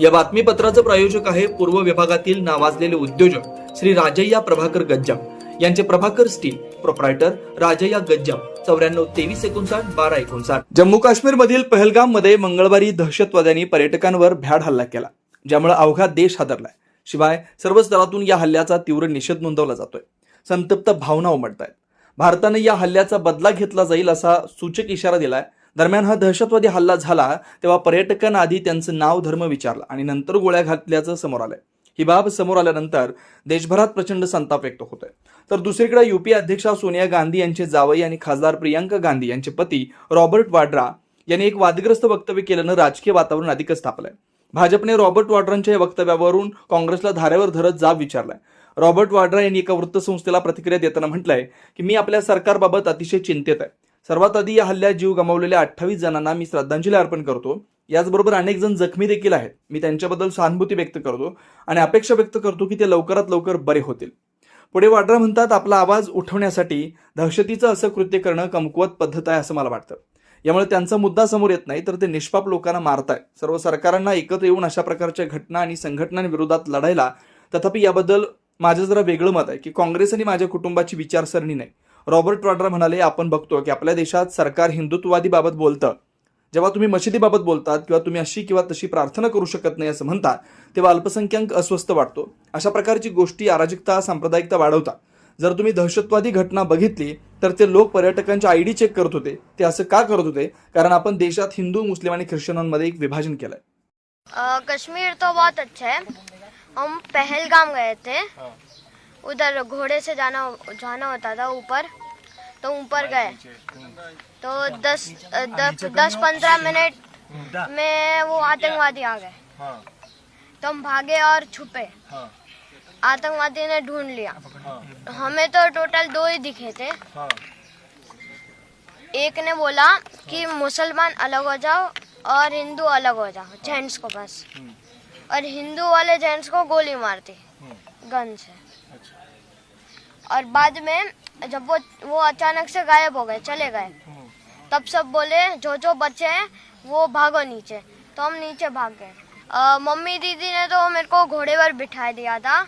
या बातमीपत्राचं प्रायोजक आहे पूर्व विभागातील नावाजलेले उद्योजक श्री राजय्या प्रभाकर गज्जाम. यांचे प्रभाकर स्टील प्रोप्रायटर राजय्या गज्जाम. चौऱ्याण्णव तेवीस एकोणसाठ बारा एकोणसाठ. जम्मू काश्मीर मधील पहलगाममध्ये मंगळवारी दहशतवाद्यांनी पर्यटकांवर भ्याड हल्ला केला ज्यामुळे अवघा देश हादरलाय. शिवाय सर्व स्तरातून या हल्ल्याचा तीव्र निषेध नोंदवला जातोय. संतप्त भावना उमटत आहेत भारताने या हल्ल्याचा बदला घेतला जाईल असा सूचक इशारा दिलाय दरम्यान हा दहशतवादी हल्ला झाला तेव्हा पर्यटकांना आधी त्यांचं नाव धर्म विचारला आणि नंतर गोळ्या घातल्याचं समोर आलंय. ही बाब समोर आल्यानंतर देशभरात प्रचंड संताप व्यक्त होतोय. तर दुसरीकडे युपी अध्यक्षा सोनिया गांधी यांचे जावई आणि खासदार प्रियांका गांधी यांचे पती रॉबर्ट वाड्रा यांनी एक वादग्रस्त वक्तव्य केल्यानं राजकीय वातावरण अधिकच तापलंय भाजपने रॉबर्ट वाड्रांच्या या वक्तव्यावरून काँग्रेसला धारेवर धरत जाब विचारलाय. रॉबर्ट वाड्रा यांनी एका वृत्तसंस्थेला प्रतिक्रिया देताना म्हटलंय की मी आपल्या सरकारबाबत अतिशय चिंतेत आहे. सर्वात आधी या हल्ल्यात जीव गमावलेल्या अठ्ठावीस जणांना मी श्रद्धांजली अर्पण करतो. याचबरोबर अनेक जण जखमी देखील आहेत. मी त्यांच्याबद्दल सहानुभूती व्यक्त करतो आणि अपेक्षा व्यक्त करतो की ते लवकरात लवकर बरे होतील. पुढे वाड्रा म्हणतात आपला आवाज उठवण्यासाठी दहशतीचं असं कृत्य करणं कमकुवत पद्धत आहे असं मला वाटतं. यामुळे त्यांचा मुद्दा समोर येत नाही तर ते निष्पाप लोकांना मारताय सर्व सरकारांना एकत्र येऊन अशा प्रकारच्या घटना आणि संघटनांविरोधात लढायला तथापि याबद्दल माझं जरा वेगळं मत आहे की काँग्रेस आणि माझ्या कुटुंबाची विचारसरणी नाही. रॉबर्ट वाड्रा म्हणाले आपण बघतो की आपल्या देशात सरकार हिंदुत्ववादी बाबत बोलतं. जेव्हा तुम्ही मशिदीबाबत बोलतात किंवा तुम्ही अशी किंवा तशी प्रार्थना करू शकत नाही असं म्हणता तेव्हा अल्पसंख्याक अस्वस्थ वाटतो. अशा प्रकारची गोष्टी अराजकता सांप्रदायिकता वाढवतात. जर तुम्ही दहशतवादी घटना बघितली तर ते लोक पर्यटकांच्या आयडी चेक करत होते. ते असं का करत होते? कारण आपण देशात हिंदू मुस्लिम आणि ख्रिश्चनांमध्ये एक विभाजन केलंय. कश्मीर तो बहुत अच्छा है. हम पहलगाम गए थे. उधर घोड़े से जाना जाना होता था ऊपर तो ऊपर गए। तो दस अ, दस दस पंद्रह मिनट में वो आतंकवादी आ गए। तो हम भागे और छुपे। आतंकवादी ने ढूंढ लिया। हमें तो टोटल दो ही दिखे थे। एक ने बोला कि मुसलमान अलग हो जाओ और हिंदू अलग हो जाओ जेंट्स को बस। और हिंदू वाले जेंट्स को गोली मारती गन से और बाद में जब वो वो अचानक से गायब हो गए चले गए। तब सब बोले जो जो बच्चे हैं वो भागो नीचे। तो हम नीचे भाग गए। मम्मी दीदी ने तो मेरे को घोड़े पर बिठा दिया था।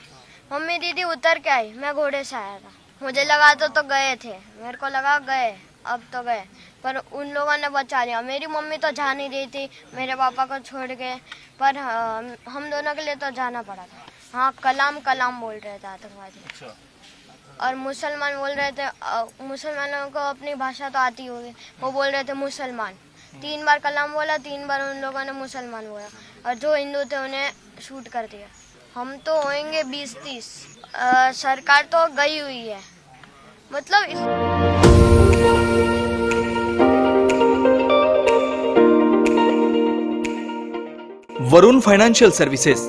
मम्मी दीदी उतर के आई मैं घोड़े से आया था। मुझे लगा तो तो गए थे। मेरे को लगा गए अब तो गए। पर उन लोगों ने बचा लिया। मेरी मम्मी तो जा नहीं रही थी मेरे पापा को छोड़ के। पर हम दोनों के लिए तो जाना पड़ा था। हाँ कलाम कलाम बोल रहे थे आतंकवादी। और मुसलमान बोल रहे थे मुसलमानों को अपनी भाषा तो आती होगी। वो बोल रहे थे मुसलमान। तीन बार कलाम बोला तीन बार उन लोगों ने मुसलमान बोला। और जो हिंदू थे उन्हें शूट कर दिया। हम तो होंगे बीस तीस। सरकार तो गई हुई है। मतलब इस Varun financial services